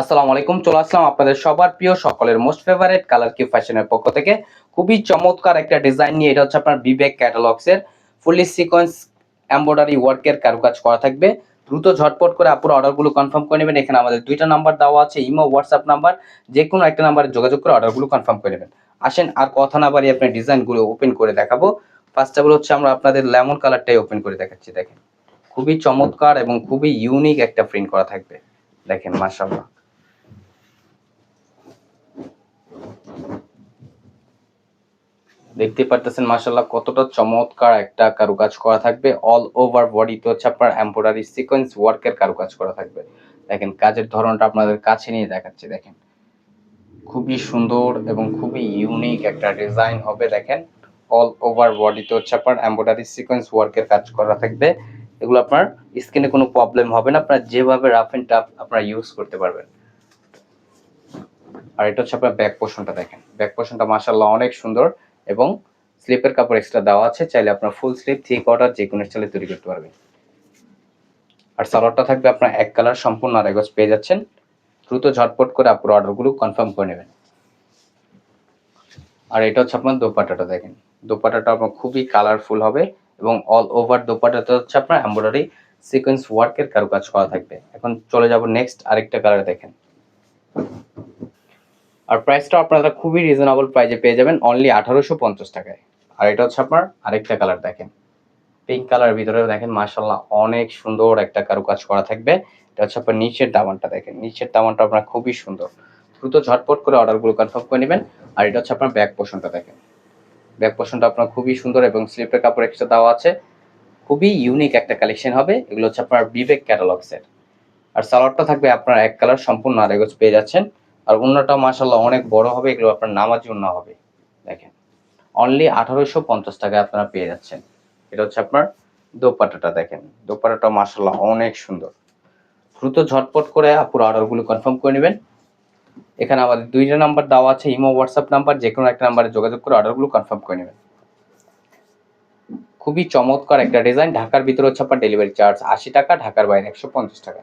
আসসালামু আলাইকুম, চলে আসলাম আপনাদের সবার প্রিয়, সকলের মোস্ট ফেভারিট কালার কিউ ফ্যাশনের পক্ষ থেকে। খুবই চমৎকার একটা ডিজাইন নিয়ে, এটা হচ্ছে আপনার বিবেক ক্যাটালগস এর। ফুললি সিকোয়েন্স এমব্রয়ডারি ওয়ার্কের কারুকাজ করা থাকবে। দ্রুত ঝটপট করে আপুর অর্ডারগুলো কনফার্ম করে নেবেন। এখানে আমাদের দুইটা নাম্বার দেওয়া আছে ইমো হোয়াটসঅ্যাপ নাম্বার যে কোনো একটা নাম্বারে যোগাযোগ করে অর্ডারগুলো কনফার্ম করে নেবেন। আসেন, আর কথা না বাড়িয়ে আপনার ডিজাইনগুলো ওপেন করে দেখাবো। ফার্স্ট অফ অল হচ্ছে আমরা আপনাদের লেমন কালারটাই ওপেন করে দেখাচ্ছি, দেখেন। খুবই চমৎকার এবং খুবই ইউনিক একটা প্রিন্ট করা থাকবে। দেখেন, মাশাআল্লাহ। দেখতে পারতেছেন মাশাল্লাহ কতটা চমৎকার একটা কারুকাজ করা থাকবে। অল ওভার বডিতে হচ্ছে আপনার এমব্রয়ডারি সিকোয়েন্স ওয়ার্কের কারুকাজ করা থাকবে। দেখেন, কাজের ধরনটা আপনাদের কাছে নিয়ে দেখাচ্ছি, দেখেন। খুবই সুন্দর এবং খুবই ইউনিক একটা ডিজাইন হবে, দেখেন। অল ওভার বডিতে হচ্ছে আপনার এমব্রয়ডারি সিকোয়েন্স ওয়ার্কের কাজ করা থাকবে। এগুলো আপনার স্কিনে কোনো প্রবলেম হবে না, আপনার যেভাবে রাফ এন্ড টাফ আপনারা ইউজ করতে পারবেন। আর এটা হচ্ছে আপনার ব্যাক পোর্শনটা দেখেন। ব্যাক পোর্শনটা মাশাল্লাহ অনেক সুন্দর। এবং স্লিপের কাপড় এক্সট্রা দেওয়া আছে, চাইলে আপনার ফুল স্লিপ থ্রি কোয়ার্টার যে কোনো স্টাইলে তৈরি করতে পারবেন। আর সালোয়ারটা থাকবে আপনার এক কালার সম্পূর্ণ আর এগোজ পেয়ে যাচ্ছেন। দ্রুত ঝটপট করে আপনার অর্ডারগুলো কনফার্ম করে নেবেন। আর এটা হচ্ছে আপনার দোপাটাটা দেখেন। দোপাটাটা আপনার খুবই কালারফুল হবে এবং অল ওভার দোপাটাটা হচ্ছে আপনার এমব্রয়ডারি সিকোয়েন্স ওয়ার্কের কারুকাজ করা থাকবে। এখন চলে যাব নেক্সট আরেকটা কালার দেখেন। আর প্রাইসটা আপনারা খুবই রিজনেবল প্রাইজে পেয়ে যাবেন অনলি আঠারোশো পঞ্চাশ টাকায়। আর এটা হচ্ছে আপনার আরেকটা কালার দেখেন। পিঙ্ক কালারের ভিতরে দেখেন মার্শাল্লাহ অনেক সুন্দর একটা কারুকাজ করা থাকবে। এটা হচ্ছে আপনার নিচের দামানটা দেখেন। নিচের দামানটা আপনার খুবই সুন্দর। দ্রুত ঝটপট করে অর্ডারগুলো কনফার্ম করে নেবেন। আর এটা হচ্ছে আপনার ব্যাক পোর্শনটা দেখেন। ব্যাক পোর্শনটা আপনার খুবই সুন্দর এবং স্লিপের কাপড় এক্সট্রা দেওয়া আছে। খুবই ইউনিক একটা কালেকশন হবে। এগুলো হচ্ছে আপনার বিবেক ক্যাটালগসের আর সালোয়ারটা থাকবে আপনার এক কালার সম্পূর্ণ আরেগজ পেয়ে যাচ্ছেন। আর অন্যটা মাসাল্লাহ অনেক বড় হবে, এগুলো আপনার নামাজি অন্য হবে। দেখেন অনলি আঠারোশো পঞ্চাশ টাকায় আপনারা পেয়ে যাচ্ছেন। এটা হচ্ছে আপনার দোপাটাটা দেখেন। দোপাটাটা মাসাল্লাহ অনেক সুন্দর। দ্রুত ঝটপট করে আপুর অর্ডারগুলো কনফার্ম করে নেবেন। এখানে আমাদের দুইটা নাম্বার দেওয়া আছে, ইমো, হোয়াটসঅ্যাপ নাম্বার যে কোনো একটা নাম্বারে যোগাযোগ করে অর্ডারগুলো কনফার্ম করে নেবেন। খুবই চমৎকার একটা ডিজাইন, ঢাকার ভিতরে হচ্ছে আপনার ডেলিভারি চার্জ আশি টাকা, ঢাকার বাইরে একশো পঞ্চাশ টাকা।